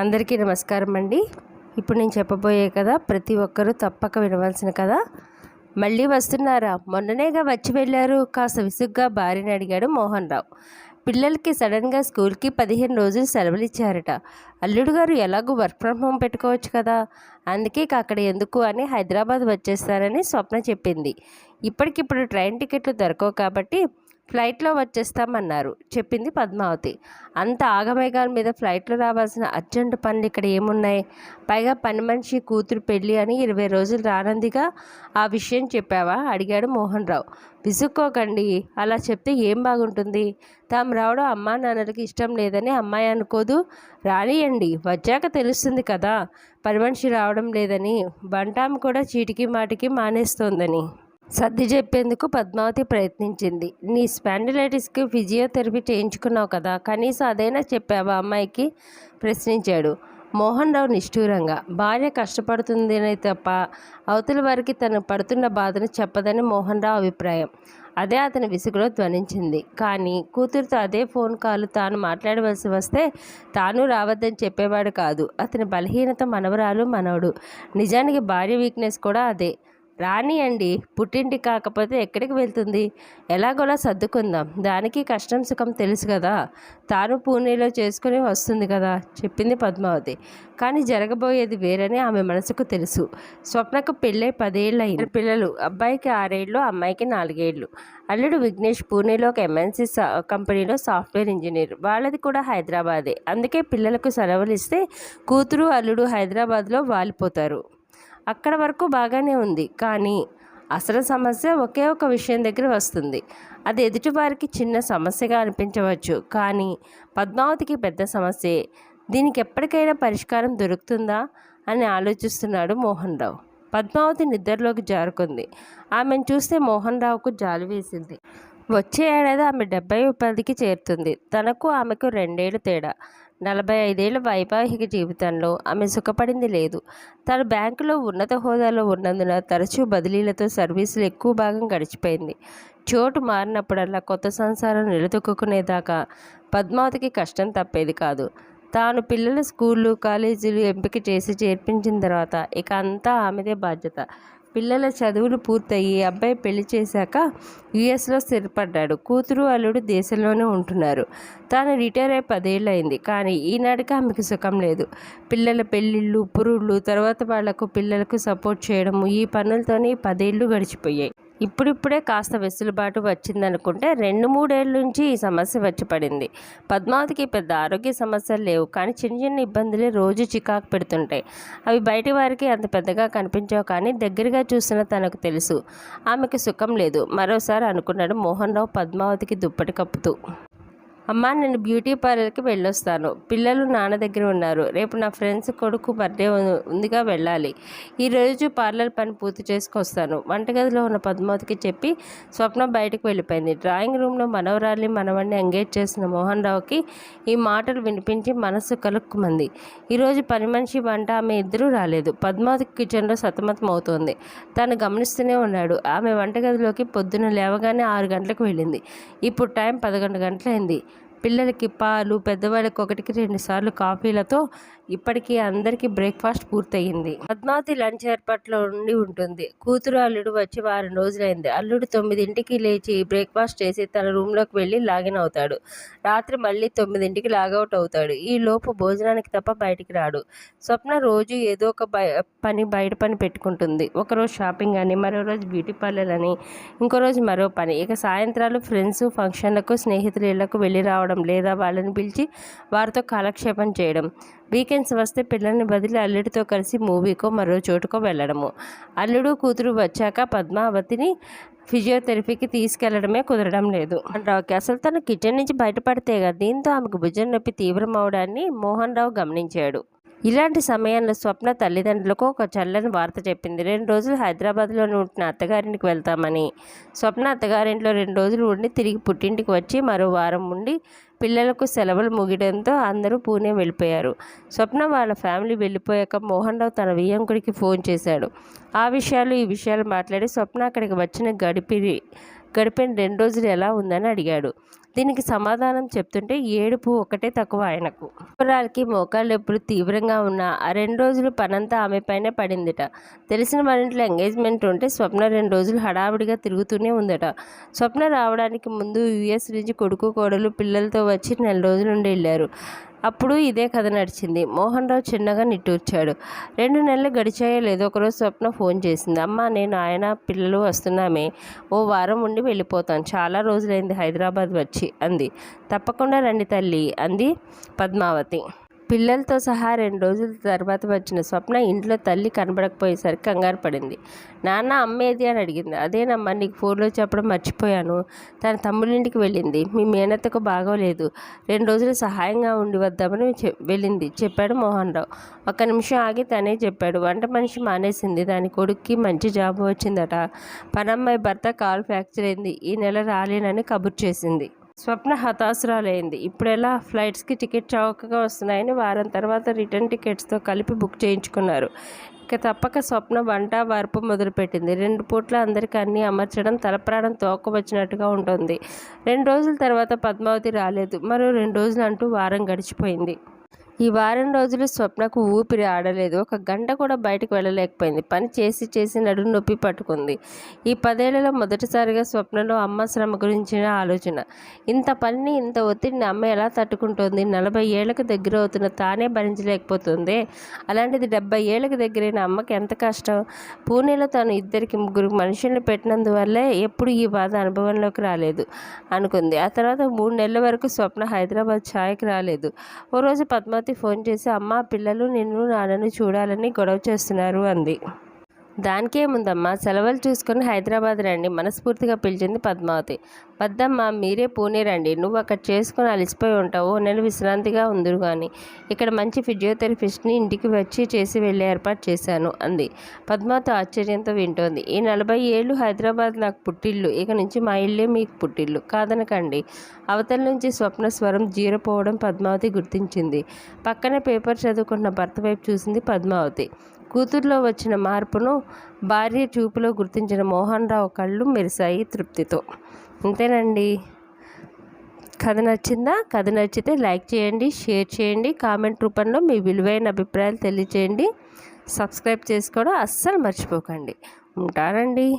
అందరికీ నమస్కారం అండి. ఇప్పుడు నేను చెప్పబోయే కదా ప్రతి ఒక్కరూ తప్పక వినవలసిన కదా మళ్ళీ వస్తున్నారా? మొన్ననేగా వచ్చి వెళ్ళారు కాస్త విసుగ్గా భార్యని అడిగాడు మోహన్ రావు పిల్లలకి సడన్గా స్కూల్కి పదిహేను రోజులు సెలవులు ఇచ్చారట అల్లుడు గారు ఎలాగో వర్క్ ఫ్రమ్ హోమ్ పెట్టుకోవచ్చు కదా? అందుకే ఇక అక్కడ ఎందుకు అని హైదరాబాద్ వచ్చేస్తారని స్వప్న చెప్పింది. ఇప్పటికిప్పుడు ట్రైన్ టికెట్లు దొరకవు కాబట్టి ఫ్లైట్లో వచ్చేస్తామన్నారు చెప్పింది పద్మావతి. అంత ఆగమేఘాల మీద ఫ్లైట్లో రావాల్సిన అర్జెంటు పనులు ఇక్కడ ఏమున్నాయి? పైగా పని మనిషి కూతురు పెళ్ళి అని ఇరవై రోజులు రానందిగా ఆ విషయం చెప్పావా? అడిగాడు మోహన్ రావు విసుక్కోకండి అలా చెప్తే ఏం బాగుంటుంది? తాము రావడం అమ్మా నాన్నలకి ఇష్టం లేదని అమ్మాయి అనుకోదు. రానియండి వచ్చాక తెలుస్తుంది కదా పని మనిషి రావడం లేదని. బంటాము కూడా చీటికి మాటికి మానేస్తోందని. సర్ది చెప్పేందుకు పద్మావతి ప్రయత్నించింది. నీ స్పాండిలైటిస్కి ఫిజియోథెరపీ చేయించుకున్నావు కదా కనీసం అదైనా చెప్పావా అమ్మాయికి? ప్రశ్నించాడు. మోహన్ రావు నిష్ఠూరంగా. భార్య కష్టపడుతుందనే తప్ప అవతల వారికి తను పడుతున్న బాధను చెప్పదని మోహన్ రావు అభిప్రాయం. అదే అతని విసుగులో ధ్వనించింది. కానీ కూతురుతో అదే ఫోన్ కాల్ తాను మాట్లాడవలసి వస్తే తాను రావద్దని చెప్పేవాడు కాదు. అతని బలహీనత మనవరాలు మనవడు. నిజానికి భార్య వీక్నెస్ కూడా అదే. రానియండి. పుట్టింటి కాకపోతే ఎక్కడికి వెళ్తుంది? ఎలాగోలా సర్దుకుందాం. దానికి కష్టం సుఖం తెలుసు కదా. తాను పూణేలో చేసుకుని వస్తుంది కదా. చెప్పింది పద్మావతి. కానీ జరగబోయేది వేరని ఆమె మనసుకు తెలుసు. స్వప్నకు పెళ్ళై పదేళ్ళు అయిన పిల్లలు. అబ్బాయికి ఆరేళ్ళు అమ్మాయికి నాలుగేళ్ళు. అల్లుడు విఘ్నేష్ పూణేలో ఒక ఎంఎన్సీ సా కంపెనీలో సాఫ్ట్వేర్ ఇంజనీర్. వాళ్ళది కూడా హైదరాబాదే. అందుకే పిల్లలకు సెలవులు ఇస్తే కూతురు అల్లుడు హైదరాబాద్లో వాలిపోతారు. అక్కడ వరకు బాగానే ఉంది. కానీ అసలు సమస్య ఒకే ఒక విషయం దగ్గర వస్తుంది. అది ఎదుటివారికి చిన్న సమస్యగా అనిపించవచ్చు. కానీ పద్మావతికి పెద్ద సమస్యే. దీనికి ఎప్పటికైనా పరిష్కారం దొరుకుతుందా అని ఆలోచిస్తున్నాడు మోహన్ రావు పద్మావతి నిద్రలోకి జారుకుంది. ఆమెను చూస్తే మోహన్ రావుకు జాలి వేసింది. వచ్చే ఏడాది ఆమె డెబ్బై పదికి చేరుతుంది. తనకు ఆమెకు రెండేళ్ళు తేడా. నలభై ఐదేళ్ళ వైవాహిక జీవితంలో ఆమె సుఖపడింది లేదు. తన బ్యాంకులో ఉన్నత హోదాలో ఉన్నందున తరచూ బదిలీలతో సర్వీసులు ఎక్కువ భాగం గడిచిపోయింది. చోటు మారినప్పుడల్లా కొత్త సంసారం నిలదొక్కునేదాకా పద్మావతికి కష్టం తప్పేది కాదు. తాను పిల్లల స్కూళ్ళు కాలేజీలు ఎంపిక చేసి చేర్పించిన తర్వాత ఇక అంతా ఆమెదే బాధ్యత. పిల్లల చదువులు పూర్తయి అబ్బాయి పెళ్ళి చేశాక యుఎస్లో స్థిరపడ్డాడు. కూతురు అల్లుడు దేశంలోనే ఉంటున్నారు. తాను రిటైర్ అయి పదేళ్ళు అయింది కానీ ఈనాటికి ఆమెకు సుఖం లేదు. పిల్లల పెళ్ళిళ్ళు పురుళ్ళు తర్వాత వాళ్ళకు పిల్లలకు సపోర్ట్ చేయడము ఈ పనులతోనే పదేళ్ళు గడిచిపోయాయి. ఇప్పుడిప్పుడే కాస్త వెసులుబాటు వచ్చిందనుకుంటే రెండు మూడేళ్ళ నుంచి ఈ సమస్య వచ్చి పడింది. పద్మావతికి పెద్ద ఆరోగ్య సమస్యలు లేవు. కానీ చిన్న చిన్న ఇబ్బందులే రోజు చికాకు పెడుతుంటాయి. అవి బయటి వారికి అంత పెద్దగా కనిపించవు కానీ దగ్గరగా చూసిన తనకు తెలుసు. ఆమెకు సుఖం లేదు. మరోసారి అనుకున్నాడు మోహన్ రావు పద్మావతికి దుప్పటి కప్పుతూ. అమ్మ నేను బ్యూటీ పార్లర్కి వెళ్ళొస్తాను. పిల్లలు నాన్న దగ్గర ఉన్నారు. రేపు నా ఫ్రెండ్స్ కొడుకు బర్త్డే ఉందిగా వెళ్ళాలి. ఈరోజు పార్లర్ పని పూర్తి చేసుకొస్తాను. వంటగదిలో ఉన్న పద్మావతికి చెప్పి స్వప్న బయటకు వెళ్ళిపోయింది. డ్రాయింగ్ రూమ్లో మనవరాల్ని మనవడిని ఎంగేజ్ చేసిన మోహన్ రావుకి ఈ మాటలు వినిపించి మనస్సు కలుక్కుమంది. ఈరోజు పని మనిషి వంట ఆమె ఇద్దరూ రాలేదు. పద్మావతి కిచెన్లో సతమతం అవుతోంది. తను గమనిస్తూనే ఉన్నాడు. ఆమె వంటగదిలోకి పొద్దున లేవగానే ఆరు గంటలకు వెళ్ళింది. ఇప్పుడు టైం పదకొండు గంటలైంది. పిల్లలకి పాలు పెద్దవాళ్ళకి ఒకటికి రెండు సార్లు కాఫీలతో ఇప్పటికీ అందరికీ బ్రేక్ఫాస్ట్ పూర్తయింది. పద్మావతి లంచ్ ఏర్పాట్లో ఉండి ఉంటుంది. కూతురు అల్లుడు వచ్చి వారం రోజులైంది. అల్లుడు తొమ్మిదింటికి లేచి బ్రేక్ఫాస్ట్ చేసి తన రూమ్లోకి వెళ్ళి లాగిన్ అవుతాడు. రాత్రి మళ్ళీ తొమ్మిదింటికి లాగౌట్ అవుతాడు. ఈ లోపు భోజనానికి తప్ప బయటికి రాడు. స్వప్న రోజు ఏదో ఒక పని బయట పని పెట్టుకుంటుంది. ఒకరోజు షాపింగ్ అని మరో రోజు బ్యూటీ పార్లర్ అని ఇంకో రోజు మరో పని. ఇక సాయంత్రాలు ఫ్రెండ్స్ ఫంక్షన్లకు స్నేహితులకు వెళ్ళి రావడం లేదా వాళ్ళని పిలిచి వారితో కాలక్షేపం చేయడం. వీకెండ్స్ వస్తే పిల్లల్ని బదిలి అల్లుడితో కలిసి మూవీకో మరో చోటుకో వెళ్ళడము. అల్లుడు కూతురు వచ్చాక పద్మావతిని ఫిజియోథెరపీకి తీసుకెళ్ళడమే కుదరడం లేదు. రావుకి అసలు తన కిచెన్ నుంచి బయటపడితే దీంతో ఆమెకు భుజం నొప్పి తీవ్రం అవడాన్ని మోహన్ రావు గమనించాడు. ఇలాంటి సమయంలో స్వప్న తల్లిదండ్రులకు ఒక చల్లని వార్త చెప్పింది. రెండు రోజులు హైదరాబాద్లోనే ఉంటున్న అత్తగారింటికి వెళ్తామని. స్వప్న అత్తగారింట్లో రెండు రోజులు ఉండి తిరిగి పుట్టింటికి వచ్చి మరో వారం ఉండి పిల్లలకు సెలవులు ముగియడంతో అందరూ పూణే వెళ్ళిపోయారు. స్వప్న వాళ్ళ ఫ్యామిలీ వెళ్ళిపోయాక మోహన్ రావు తన వియ్యంకుడికి ఫోన్ చేశాడు. ఆ విషయాలు ఈ విషయాలు మాట్లాడి స్వప్న అక్కడికి వచ్చిన గడిపి గడిపిన రెండు రోజులు ఎలా ఉందని అడిగాడు. దీనికి సమాధానం చెప్తుంటే ఏడుపు ఒకటే తక్కువ ఆయనకు. కుర్రాలకి మోకాళ్ళు ఎప్పుడు తీవ్రంగా ఉన్న ఆ రెండు రోజులు పనంతా ఆమె పైన పడిందిట. తెలిసిన వారింట్లో ఎంగేజ్మెంట్ ఉంటే స్వప్న రెండు రోజులు హడావిడిగా తిరుగుతూనే ఉందట. స్వప్న రావడానికి ముందు యుఎస్ నుంచి కొడుకు కోడలు పిల్లలతో వచ్చి నెల రోజులు నుండి వెళ్ళారు. అప్పుడు ఇదే కథ నడిచింది. మోహన్ రావు చిన్నగా నిట్టూర్చాడు. రెండు నెలలు గడిచాయో లేదో ఒకరోజు స్వప్న ఫోన్ చేసింది. అమ్మ నేను ఆయన పిల్లలు వస్తున్నామే. ఓ వారం ఉండి వెళ్ళిపోతాను చాలా రోజులైంది హైదరాబాద్ వచ్చి అంది. తప్పకుండా రండి తల్లి అంది పద్మావతి. పిల్లలతో సహా రెండు రోజుల తర్వాత వచ్చిన స్వప్న ఇంట్లో తల్లి కనబడకపోయేసరికి కంగారు పడింది. నాన్న అమ్మేది అని అడిగింది. అదేనమ్మా నీకు ఫోన్లో చెప్పడం మర్చిపోయాను. తన తమ్ముడింటికి వెళ్ళింది. మీ మేనత్తకు బాగోలేదు. రెండు రోజులు సహాయంగా ఉండి వద్దామని వెళ్ళింది చెప్పాడు మోహన్ రావు ఒక్క నిమిషం ఆగి తనే చెప్పాడు. వంట మనిషి మానేసింది. దాని కొడుక్కి మంచి జాబ్ వచ్చిందట. పనమ్మాయి భర్త కాల్ ఫ్రాక్చర్ అయింది. ఈ నెల రాలేనని కబుర్ చేసింది. స్వప్న హతాశురాలైంది. ఇప్పుడు ఎలా ఫ్లైట్స్కి టికెట్ చౌకగా వస్తున్నాయని వారం తర్వాత రిటర్న్ టికెట్స్తో కలిపి బుక్ చేయించుకున్నారు. ఇక తప్పక స్వప్న వంట వార్పు మొదలుపెట్టింది. రెండు పూట్ల అందరికీ అన్నీ అమర్చడం తలప్రాణం తోకవచ్చినట్టుగా ఉంటుంది. రెండు రోజుల తర్వాత పద్మావతి రాలేదు. మరో రెండు రోజులు అంటూ వారం గడిచిపోయింది. ఈ వారం రోజులు స్వప్నకు ఊపిరి ఆడలేదు. ఒక గంట కూడా బయటకు వెళ్ళలేకపోయింది. పని చేసి చేసి నడుము నొప్పి పట్టుకుంది. ఈ పదేళ్ళలో మొదటిసారిగా స్వప్నలో అమ్మ శ్రమ గురించిన ఆలోచన. ఇంత పనిని ఇంత ఒత్తిడిని అమ్మ ఎలా తట్టుకుంటుంది? నలభై ఏళ్ళకు దగ్గర అవుతున్న తానే భరించలేకపోతుంది? అలాంటిది డెబ్బై ఏళ్ళకు దగ్గరైన అమ్మకి ఎంత కష్టం? పూణేలో తాను ఇద్దరికి ముగ్గురు మనుషుల్ని పెట్టినందువల్లే ఎప్పుడు ఈ బాధ అనుభవంలోకి రాలేదు అనుకుంది. ఆ తర్వాత మూడు నెలల వరకు స్వప్న హైదరాబాద్ ఛాయకి రాలేదు. ఓ రోజు పద్మ పద్మావతి ఫోన్ చేసి అమ్మ పిల్లలు నిన్ను నాన్నను చూడాలని గొడవ చేస్తున్నారు అంది. దానికేముందమ్మా? సెలవులు చూసుకొని హైదరాబాద్ రండి. మనస్ఫూర్తిగా పిలిచింది పద్మావతి. వద్దమ్మా మీరే పూణే రండి. నువ్వు అక్కడ చేసుకుని అలసిపోయి ఉంటావు. నేను విశ్రాంతిగా ఉందరు కానీ ఇక్కడ మంచి ఫిజియోథెరపిస్ట్ని ఇంటికి వచ్చి చేసి వెళ్ళే ఏర్పాటు చేశాను అంది. పద్మావతి ఆశ్చర్యంతో వింటోంది. ఈ నలభై ఏళ్ళు హైదరాబాద్ నాకు పుట్టిల్లు. ఇక నుంచి మా ఇల్లే మీకు పుట్టిల్లు. కాదనకండి. అవతల నుంచి స్వప్న స్వరం జీరపోవడం పద్మావతి గుర్తించింది. పక్కన పేపర్ చదువుకున్న భర్త వైపు చూసింది పద్మావతి. కూతుర్లో వచ్చిన మార్పును భార్య చూపులో గుర్తించిన మోహన్ రావు కళ్ళు మెరిశాయి తృప్తితో. అంతేనండి. కథ నచ్చిందా? కథ నచ్చితే లైక్ చేయండి షేర్ చేయండి కామెంట్ రూపంలో మీ విలువైన అభిప్రాయాలు తెలియచేయండి. సబ్స్క్రైబ్ చేసుకోవడం అస్సలు మర్చిపోకండి. ఉంటానండి.